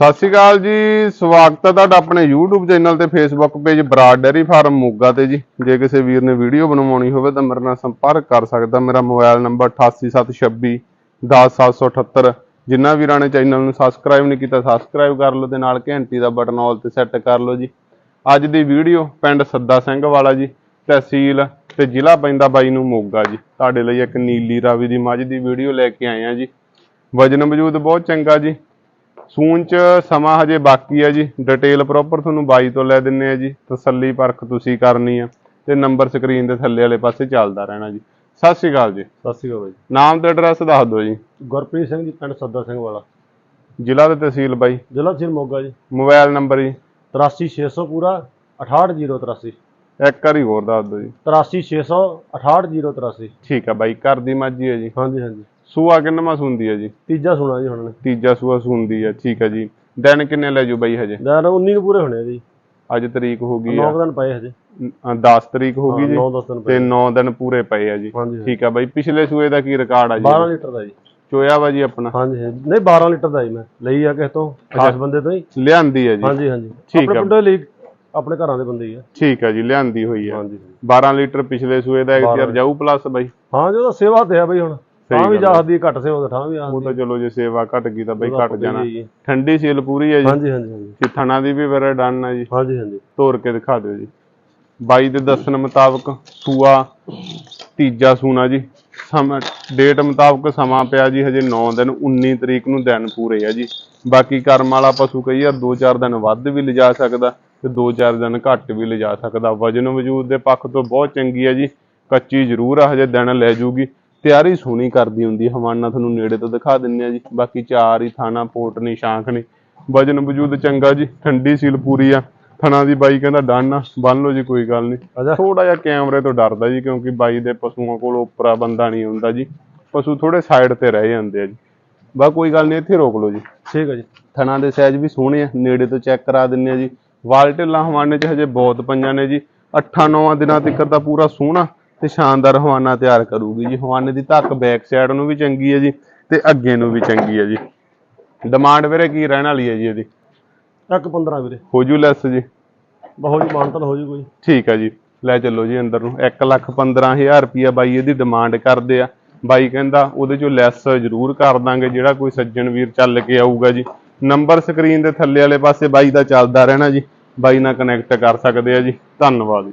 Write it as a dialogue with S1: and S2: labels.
S1: ਸਤਿ ਸ਼੍ਰੀ ਅਕਾਲ ਜੀ, ਸਵਾਗਤ ਹੈ ਤੁਹਾਡਾ ਆਪਣੇ YouTube ਚੈਨਲ ਤੇ Facebook page Brar dairy farm Moga ਤੇ ਜੀ। ਜੇ ਕਿਸੇ ਵੀਰ ਨੇ ਵੀਡੀਓ ਬਣਵਾਉਣੀ ਹੋਵੇ ਤਾਂ ਮੇਰੇ ਨਾਲ ਸੰਪਰਕ ਕਰ ਸਕਦਾ। ਮੇਰਾ ਮੋਬਾਈਲ ਨੰਬਰ 8876 10778 ਜਿਨ੍ਹਾਂ ਵੀਰਾਂ ਨੇ ਚੈਨਲ ਨੂੰ ਸਬਸਕ੍ਰਾਈਬ ਨਹੀਂ ਕੀਤਾ ਸਬਸਕ੍ਰਾਈਬ ਕਰ ਲਓ ਤੇ ਨਾਲ ਘੰਟੀ ਦਾ ਬਟਨ ਆਲ ਤੇ ਸੈੱਟ ਕਰ ਲਓ ਜੀ। ਅੱਜ ਦੀ ਵੀਡੀਓ ਪਿੰਡ ਸੱਦਾ ਸਿੰਘ ਵਾਲਾ ਜੀ, ਤਹਿਸੀਲ ਤੇ ਜ਼ਿਲ੍ਹਾ ਪੈਂਦਾ ਬਾਈ ਨੂੰ ਮੋਗਾ ਜੀ। ਤੁਹਾਡੇ ਲਈ ਇੱਕ ਨੀਲੀ ਰਾਵੀ ਦੀ ਮੱਝ ਦੀ ਵੀਡੀਓ ਲੈ ਕੇ ਆਏ ਆ ਜੀ। ਵਜਨ ਮੌਜੂਦ ਬਹੁਤ ਚੰਗਾ ਜੀ। ਸੂਨ ਚ ਸਮਾਂ ਹਜੇ ਬਾਕੀ ਹੈ ਜੀ। ਡਿਟੇਲ ਪ੍ਰੋਪਰ ਤੁਹਾਨੂੰ ਬਾਈ ਤੋਂ ਲੈ ਦਿੰਨੇ ਆ ਜੀ। ਤਸੱਲੀ ਪਰਖ ਤੁਸੀਂ ਕਰਨੀ ਆ ਤੇ ਨੰਬਰ ਸਕਰੀਨ ਦੇ ਥੱਲੇ ਵਾਲੇ ਪਾਸੇ ਚੱਲਦਾ ਰਹਿਣਾ ਜੀ। ਸਤਿ ਸ਼੍ਰੀ ਅਕਾਲ ਜੀ।
S2: ਸਤਿ ਸ਼੍ਰੀ ਅਕਾਲ ਬਾਈ।
S1: ਨਾਮ ਤੇ ਐਡਰੈਸ ਦੱਸ ਦਿਓ ਜੀ।
S2: ਗੁਰਪ੍ਰੀਤ ਸਿੰਘ ਜੀ ਪਿੰਡ ਸੱਦਾ ਸਿੰਘ ਵਾਲਾ।
S1: ਜ਼ਿਲ੍ਹਾ ਤੇ ਤਹਿਸੀਲ ਬਾਈ।
S2: ਜ਼ਿਲ੍ਹਾ ਸਿਰ ਮੋਗਾ ਜੀ।
S1: ਮੋਬਾਈਲ ਨੰਬਰ ਜੀ।
S2: 83600 ਪੂਰਾ 68083
S1: ਇੱਕ ਵਾਰੀ ਹੋਰ ਦੱਸ ਦਿਓ ਜੀ।
S2: 83600 68083
S1: ਠੀਕ ਆ ਬਾਈ ਘਰ ਦੀ ਮੱਝ ਹੀ ਹੈ ਜੀ।
S2: ਹਾਂਜੀ ਹਾਂਜੀ।
S1: ਸੂਆ ਕਿੰਨਵਾਂ ਸੁੰਦੀ ਹੈ ਜੀ?
S2: ਤੀਜਾ ਸੁਣਾ ਜੀ ਹੁਣ ਨੇ
S1: ਤੀਜਾ ਸੂਆ ਸੁੰਦੀ ਹੈ ਠੀਕ ਹੈ ਜੀ। ਦਿਨ ਕਿੰਨੇ ਲੈ ਜੂ ਬਾਈ ਹਜੇ?
S2: ਦਿਨ 19 ਨੂੰ ਪੂਰੇ ਹੋਣੇ ਆ ਜੀ।
S1: ਅੱਜ ਤਰੀਕ ਹੋ ਗਈ
S2: 9
S1: ਆ
S2: ਦਿਨ ਪਏ ਹਜੇ।
S1: 10 ਤਰੀਕ ਹੋ ਗਈ ਜੀ
S2: 9 10 ਦਿਨ
S1: ਤੇ
S2: ਪਏ
S1: 9 ਦਿਨ ਪੂਰੇ ਪਏ ਆ ਜੀ। ਠੀਕ ਆ ਬਾਈ ਪਿਛਲੇ ਸੂਏ ਦਾ ਕੀ ਰਿਕਾਰਡ ਆ ਜੀ?
S2: 12 ਲੀਟਰ ਦਾ ਜੀ।
S1: ਚੋਇਆ ਵਾ ਜੀ ਆਪਣਾ?
S2: ਹਾਂਜੀ ਹਾਂਜੀ। ਨਹੀਂ 12 ਲੀਟਰ ਦਾ ਜੀ ਮੈਂ। ਲਈ ਆ ਕਿਸੇ ਤੋਂ 10 ਬੰਦੇ ਤੋਂ ਹੀ।
S1: ਲਿਆਂਦੀ ਹੈ ਜੀ।
S2: ਹਾਂਜੀ ਹਾਂਜੀ।
S1: ਠੀਕ
S2: ਆਪਣੇ
S1: ਆ।
S2: ਪਿੰਡੋਂ ਹੀ ਲਈ ਆਪਣੇ ਘਰਾਂ ਦੇ ਬੰਦੇ ਹੀ ਆ।
S1: ਠੀਕ ਹੈ ਜੀ ਲਿਆਂਦੀ ਹੋਈ ਹੈ
S2: ਹਾਂਜੀ
S1: 12 ਲੀਟਰ ਪਿਛਲੇ ਸੂਏ ਦਾ ਇੱਕ ਯਾਰ ਜਾਊ ਪਲੱਸ ਬਾਈ?
S2: ਹਾਂ ਜੋ ਤਾਂ ਸੇਵਾ ਤੇ ਆ ਬਈ ਹੁਣ। ਤਾਂ ਵੀ
S1: ਆ।
S2: ਜਾਹਦੀ ਘੱਟ ਸੇਵਾ ਤਾਂ ਠਾਂ ਵੀ ਆ
S1: ਉਹ ਤਾਂ ਚਲੋ ਜੇ ਸੇਵਾ ਘਟ ਗਈ ਤਾਂ ਬਾਈ ਘਟ ਜਾਣਾ। ਠੰਡੀ ਸੀਲ ਪੂਰੀ ਹੈ ਜੀ।
S2: ਹਾਂਜੀ ਹਾਂਜੀ ਹਾਂਜੀ।
S1: ਕਿ ਥਣਾ ਦੀ ਵੀ ਫਿਰ ਡਨ ਹੈ ਜੀ।
S2: ਹਾਂਜੀ ਹਾਂਜੀ।
S1: ਤੋੜ ਕੇ ਦਿਖਾ ਦਿਓ ਜੀ। ਬਾਈ ਦੇ ਦੱਸਣ ਮੁਤਾਬਕ ਸੂਆ ਤੀਜਾ ਸੂਣਾ ਜੀ। ਸਮਾਂ ਡੇਟ ਮੁਤਾਬਕ ਸਮਾਂ ਪਿਆ ਜੀ ਹਜੇ 9 ਦਿਨ 19 ਤਰੀਕ ਨੂੰ ਦਿਨ ਪੂਰੇ ਆ ਜੀ। ਬਾਕੀ ਕਰਮ ਵਾਲਾ ਪਸ਼ੂ ਕਈ ਯਾਰ 2-4 ਦਿਨ ਵੱਧ ਵੀ ਲਿਜਾ ਸਕਦਾ ਤੇ 2-4 ਦਿਨ ਘੱਟ ਵੀ ਲਿਜਾ ਸਕਦਾ। ਵਜਨ ਵਜੂਦ ਦੇ ਪੱਖ ਤੋਂ ਬਹੁਤ ਚੰਗੀ ਹੈ ਜੀ। ਕੱਚੀ ਜ਼ਰੂਰ ਆ ਹਜੇ ਦਿਨ ਲੈ ਜੂਗੀ। ਤਿਆਰੀ ਸੋਹਣੀ ਕਰਦੀ ਹੁੰਦੀ ਹੈ। ਹਵਾਨਾ ਤੁਹਾਨੂੰ ਨੇੜੇ ਤੋਂ ਦਿਖਾ ਦਿੰਨੇ ਆ ਜੀ। ਬਾਕੀ ਚਾਰ ਹੀ ਥਾਣਾ ਪੋਟ ਨਹੀਂ ਸ਼ਾਂਖ ਨਹੀਂ ਵਜਨ ਵਜੂਦ ਚੰਗਾ ਜੀ ਠੰਡੀ ਸੀਲ ਪੂਰੀ ਆ। ਥਣਾ ਦੀ ਬਾਈ ਕਹਿੰਦਾ ਡਨ ਆ ਬੰਨ ਲਓ ਜੀ ਕੋਈ ਗੱਲ ਨਹੀਂ ਥੋੜਾ ਜਿਹਾ ਕੈਮਰੇ ਤੋਂ ਡਰਦਾ ਜੀ ਕਿਉਂਕਿ ਬਾਈ ਦੇ ਪਸ਼ੂਆਂ ਕੋਲ ਉਪਰਾ ਬੰਦਾ ਨਹੀਂ ਹੁੰਦਾ ਜੀ। ਪਸ਼ੂ ਥੋੜੇ ਸਾਈਡ ਤੇ ਰਹਿ ਜਾਂਦੇ ਆ ਜੀ। ਬਾ ਕੋਈ ਗੱਲ ਨਹੀਂ ਇੱਥੇ ਰੋਕ ਲਓ ਜੀ।
S2: ਠੀਕ ਹੈ ਜੀ।
S1: ਥਣਾ ਦੇ ਸਾਈਜ਼ ਵੀ ਸੋਹਣੇ ਆ ਨੇੜੇ ਤੋਂ ਚੈੱਕ ਕਰਾ ਦਿੰਨੇ ਆ ਜੀ। ਵਾਲ ਢਿੱਲਾਂ ਹਵਾਨੇ 'ਚ ਹਜੇ ਬਹੁਤ ਪਈਆਂ ਨੇ ਜੀ। 8-9 ਦਿਨਾਂ ਤੱਕ ਦਾ ਪੂਰਾ ਸੋਹਣਾ। ਤੇ ਸ਼ਾਨਦਾਰ ਹਵਾਨਾ ਤਿਆਰ ਕਰੂਗੀ ਜੀ। ਹਵਾਨੇ ਦੀ ਧੱਕ ਬੈਕ ਸਾਈਡ ਨੂੰ ਵੀ ਚੰਗੀ ਹੈ ਜੀ ਤੇ ਅੱਗੇ ਨੂੰ ਵੀ ਚੰਗੀ ਹੈ ਜੀ। ਡਿਮਾਂਡ ਵੀਰੇ ਕੀ ਰਹਿਣ ਵਾਲੀ ਹੈ ਜੀ ਇਹਦੀ?
S2: ਇੱਕ 15 ਵੀਰੇ।
S1: ਹੋ ਜੂ ਲੈਸ ਜੀ।
S2: ਬਹੁਤ ਜੀ ਮਾਨਤਨ ਹੋ ਜੂ ਕੋਈ।
S1: ਠੀਕ ਹੈ ਜੀ। ਲੈ ਚੱਲੋ ਜੀ ਅੰਦਰ ਨੂੰ। 1 ਲੱਖ 15000 ਰੁਪਿਆ ਬਾਈ ਇਹਦੀ ਡਿਮਾਂਡ ਕਰਦੇ ਆ। ਬਾਈ ਕਹਿੰਦਾ ਉਹਦੇ ਚੋਂ ਲੈਸ ਜ਼ਰੂਰ ਕਰ ਦਾਂਗੇ ਜਿਹੜਾ ਕੋਈ ਸੱਜਣ ਵੀਰ ਚੱਲ ਕੇ ਆਊਗਾ ਜੀ। ਨੰਬਰ ਸਕਰੀਨ ਦੇ ਥੱਲੇ ਵਾਲੇ ਪਾਸੇ ਬਾਈ ਦਾ ਚੱਲਦਾ ਰਹਿਣਾ ਜੀ। ਬਾਈ ਨਾਲ ਕਨੈਕਟ ਕਰ ਸਕਦੇ ਆ ਜੀ। ਧੰਨਵਾਦ